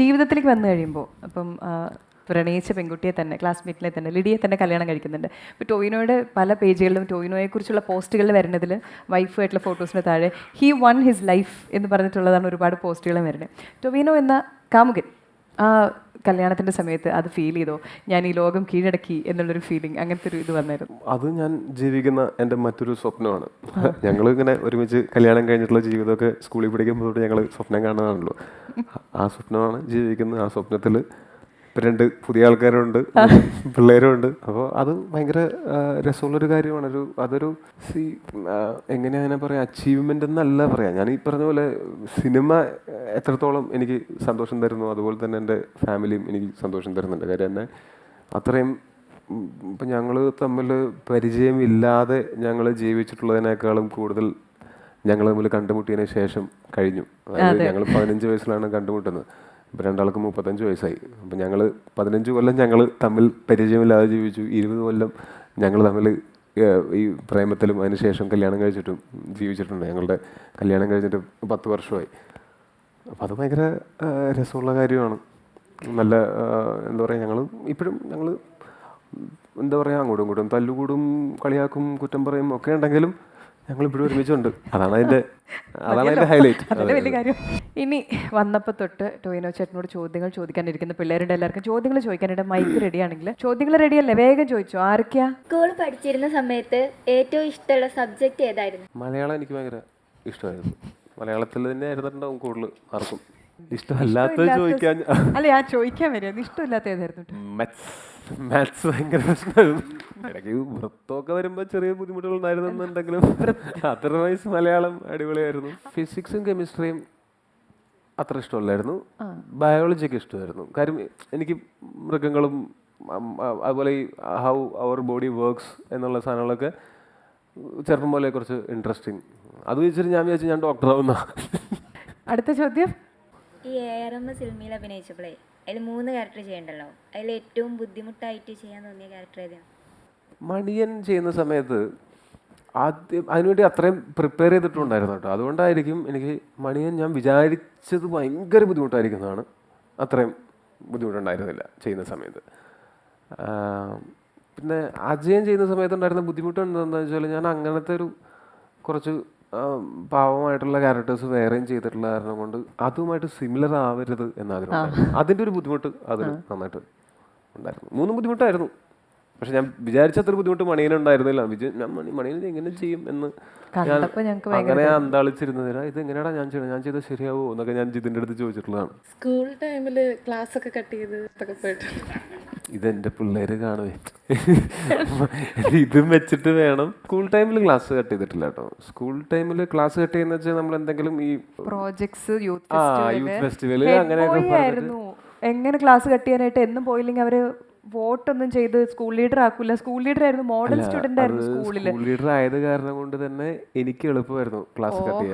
ജീവിതത്തിലേക്ക് വന്നു കഴിയുമ്പോൾ അപ്പം പ്രണയിച്ച പെൺകുട്ടിയെ തന്നെ ക്ലാസ്മേറ്റിനെ തന്നെ ലിഡിയെ തന്നെ കല്യാണം കഴിക്കുന്നുണ്ട്. ഇപ്പോൾ ടോയിനോയുടെ പല പേജുകളിലും ടോയിനോയെക്കുറിച്ചുള്ള പോസ്റ്റുകളിൽ വരുന്നതിൽ വൈഫായിട്ടുള്ള ഫോട്ടോസിന് താഴെ ഹി വൺ ഹിസ് ലൈഫ് എന്ന് പറഞ്ഞിട്ടുള്ളതാണ് ഒരുപാട് പോസ്റ്റുകളും വരുന്നത്. ടൊവിനോ എന്ന കാമുകൻ ആ കല്യാണത്തിന്റെ സമയത്ത് അത് ഫീൽ ചെയ്തോ? ഞാൻ ഈ ലോകം കീഴടക്കി എന്നുള്ളൊരു ഫീലിംഗ് അങ്ങനത്തെ ഒരു ഇത് വന്നായിരുന്നു. അത് ഞാൻ ജീവിക്കുന്ന എന്റെ മറ്റൊരു സ്വപ്നമാണ്. ഞങ്ങൾ ഇങ്ങനെ ഒരുമിച്ച് കല്യാണം കഴിഞ്ഞിട്ടുള്ള ജീവിതമൊക്കെ സ്കൂളിൽ പഠിക്കുമ്പോൾ തൊട്ട് ഞങ്ങൾ സ്വപ്നം കാണുന്നതാണല്ലോ. ആ സ്വപ്നമാണ് ജീവിക്കുന്നത് ആ സ്വപ്നത്തിൽ ഇപ്പം രണ്ട് പുതിയ ആൾക്കാരുണ്ട് പിള്ളേരും ഉണ്ട് അപ്പോൾ അത് ഭയങ്കര രസമുള്ളൊരു കാര്യമാണ്. ഒരു അതൊരു സി എങ്ങനെയാണ് അതിനെ പറയാം അച്ചീവ്മെന്റ് എന്നല്ല പറയാം. ഞാൻ ഈ പറഞ്ഞ പോലെ സിനിമ എത്രത്തോളം എനിക്ക് സന്തോഷം തരുന്നു അതുപോലെ തന്നെ എന്റെ ഫാമിലിയും എനിക്ക് സന്തോഷം തരുന്നുണ്ട്. കാര്യം എന്നെ അത്രയും ഇപ്പം ഞങ്ങൾ തമ്മിൽ പരിചയമില്ലാതെ ഞങ്ങൾ ജീവിച്ചിട്ടുള്ളതിനേക്കാളും കൂടുതൽ ഞങ്ങൾ തമ്മിൽ കണ്ടുമുട്ടിയതിന് ശേഷം കഴിഞ്ഞു. അതായത് ഞങ്ങൾ പതിനഞ്ച് വയസ്സിലാണ് കണ്ടുമുട്ടുന്നത്. ഇപ്പം രണ്ടാൾക്ക് മുപ്പത്തഞ്ച് വയസ്സായി. അപ്പം ഞങ്ങൾ പതിനഞ്ച് കൊല്ലം ഞങ്ങൾ തമ്മിൽ പരിചയമില്ലാതെ ജീവിച്ചു. ഇരുപത് കൊല്ലം ഞങ്ങൾ തമ്മിൽ ഈ പ്രേമത്തിലും അതിനുശേഷം കല്യാണം കഴിച്ചിട്ടും ജീവിച്ചിട്ടുണ്ട്. ഞങ്ങളുടെ കല്യാണം കഴിഞ്ഞിട്ട് പത്ത് വർഷമായി. അപ്പം അത് ഭയങ്കര രസമുള്ള കാര്യമാണ്. നല്ല എന്താ പറയുക ഞങ്ങൾ ഇപ്പോഴും ഞങ്ങൾ എന്താ പറയുക അങ്ങോട്ടും ഇങ്ങോട്ടും തല്ലുകൂടും കളിയാക്കും കുറ്റം പറയും ഒക്കെ ഉണ്ടെങ്കിലും ഞങ്ങൾ ഇവിടെ ഒരുമിച്ചുണ്ട്. അതാണ് അതിന്റെ അതാണ് അതിന്റെ ഹൈലൈറ്റ് അതല്ലേ വലിയ കാര്യം. ഇനി വന്നപ്പോൾ തൊട്ട് ടോയിനോ ചേട്ടനോട് ചോദ്യങ്ങൾ ചോദിക്കാനിരിക്കുന്ന പിള്ളേരുടെ എല്ലാവർക്കും ചോദ്യങ്ങൾ ചോദിക്കാനായിട്ട് മൈക്ക് റെഡി ആണെങ്കിൽ ചോദ്യങ്ങൾ റെഡി അല്ലേ? വേഗം ചോദിച്ചോ. ആരൊക്കെയാ? സ്കൂൾ പഠിച്ചിരുന്ന സമയത്ത് ഏറ്റവും ഇഷ്ടമുള്ള സബ്ജക്ട് ഏതായിരുന്നു? മലയാളം എനിക്ക് ഭയങ്കര ഇഷ്ടമായിരുന്നു. മലയാളത്തിൽ തന്നെ ആയിരുന്നിട്ടുണ്ടാവും കൂടുതൽ ആർക്കും. ഇഷ്ടമല്ലാത്തത് ചോദിക്കാൻ അല്ല ഞാൻ ചോദിക്കാൻ വരും ഇഷ്ടമില്ലാത്ത ഏതായിരുന്നു? മാത്സ്. മാത്സ് ഭയങ്കര പ്രശ്നമായിരുന്നു ഇടയ്ക്ക് വൃത്തമൊക്കെ വരുമ്പോൾ ചെറിയ ബുദ്ധിമുട്ടുകൾ ഉണ്ടായിരുന്നെന്നുണ്ടെങ്കിലും അതർവൈസ് മലയാളം അടിപൊളിയായിരുന്നു. ഫിസിക്സും കെമിസ്ട്രിയും അത്ര ഇഷ്ടമല്ലായിരുന്നു. ബയോളജിയൊക്കെ ഇഷ്ടമായിരുന്നു. കാര്യം എനിക്ക് മൃഗങ്ങളും അതുപോലെ ഈ ഹൗ അവർ ബോഡി വർക്ക്സ് എന്നുള്ള സാധനങ്ങളൊക്കെ ചെറുപ്പം പോലെ കുറച്ച് ഇൻട്രസ്റ്റിങ്. അത് വെച്ചിട്ട് ഞാൻ വിചാരിച്ചു ഞാൻ ഡോക്ടറാവുന്ന. അടുത്ത ചോദ്യം? ഈ എ ആർ എം എസ് സിനിമയിൽ അഭിനയിച്ചപ്പോഴേ അതിൽ മൂന്ന് ക്യാരക്ടർ ചെയ്യണ്ടല്ലോ? അതിൽ ഏറ്റവും ബുദ്ധിമുട്ടായിട്ട് ചെയ്യാൻ തോന്നിയ ക്യാരക്ടർ ഏതാണ് മണിയൻ ചെയ്യുന്ന സമയത്ത് ആദ്യം അതിനുവേണ്ടി അത്രയും പ്രിപ്പയർ ചെയ്തിട്ടുണ്ടായിരുന്നു കേട്ടോ. അതുകൊണ്ടായിരിക്കും എനിക്ക് മണിയൻ ഞാൻ വിചാരിച്ചത് ഭയങ്കര ബുദ്ധിമുട്ടായിരിക്കുന്നതാണ്. അത്രയും ബുദ്ധിമുട്ടുണ്ടായിരുന്നില്ല ചെയ്യുന്ന സമയത്ത്. പിന്നെ അജയൻ ചെയ്യുന്ന സമയത്ത് ഉണ്ടായിരുന്ന ബുദ്ധിമുട്ട് എന്താണെന്ന് വെച്ചാൽ ഞാൻ അങ്ങനത്തെ ഒരു കുറച്ച് പാവമായിട്ടുള്ള ക്യാരക്ടേഴ്സ് വേറെയും ചെയ്തിട്ടുള്ള കാരണം കൊണ്ട് അതുമായിട്ട് സിമിലർ ആവരുത് എന്നാഗ്രഹം അതിന്റെ ഒരു ബുദ്ധിമുട്ട് അതിന് നന്നായിട്ട് ഉണ്ടായിരുന്നു. മൂന്നും ബുദ്ധിമുട്ടായിരുന്നു. പക്ഷെ ഞാൻ വിചാരിച്ച അത്ര ബുദ്ധിമുട്ട് മണിയനെ ഉണ്ടായിരുന്നില്ല. ഞാൻ മണി മണിയൻ എങ്ങനെ ചെയ്യും എന്ന് ഞാൻ അങ്ങനെ അന്താളിച്ചിരുന്നതിനാ ഇത് എങ്ങനെയാടാ ഞാൻ ചെയ്യണം? ഞാൻ ചെയ്താൽ ശരിയാവോ? എന്നൊക്കെ ഞാൻ ജിതിന്റെ അടുത്ത് ചോദിച്ചിട്ടുള്ളതാണ്. സ്കൂൾ ടൈമിൽ ക്ലാസ് ഒക്കെ കട്ട് ചെയ്ത് ഇതെന്റെ പിള്ളേര് കാണുവേ. ഇതും വെച്ചിട്ട് വേണം. സ്കൂൾ ടൈമിൽ ക്ലാസ് കട്ട് ചെയ്തിട്ടില്ല കേട്ടോ. സ്കൂൾ ടൈമിൽ ക്ലാസ് കട്ട് ചെയ്യുന്ന വെച്ചാൽ നമ്മൾ എന്തെങ്കിലും ഈ പ്രോജക്ട്സ് യൂത്ത് ഫെസ്റ്റിവൽ അങ്ങനെയൊക്കെ എങ്ങനെ ക്ലാസ് കട്ട് ചെയ്യാനായിട്ട് എന്നും പോയില്ലെങ്കിൽ അവർ വോട്ടൊന്നും ചെയ്ത് സ്കൂൾ ലീഡർ ആക്കൂല. സ്കൂൾ ലീഡർ ആയിരുന്നു മോഡൽ സ്റ്റുഡന്റ് ആയിരുന്നു സ്കൂളിൽ സ്കൂൾ ലീഡർ ആയത് കാരണം കൊണ്ട് തന്നെ എനിക്ക് എളുപ്പമായിരുന്നു ക്ലാസ് കട്ട് ചെയ്യാൻ.